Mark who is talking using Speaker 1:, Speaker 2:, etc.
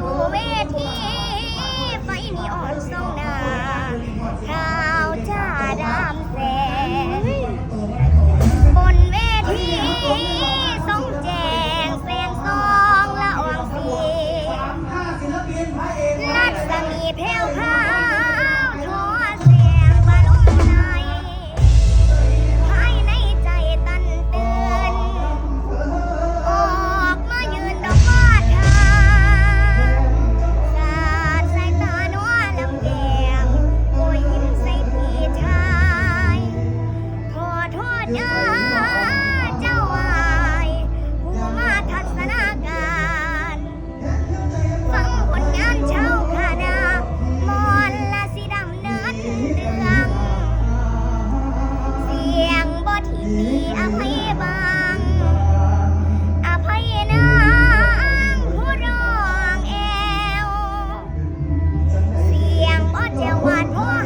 Speaker 1: สู่เวทีไปนีออนสองนาขาวจ้าดำแสงบนเวทีสงแจงแสงซองละอองสีลัดสมีแผ่พา one.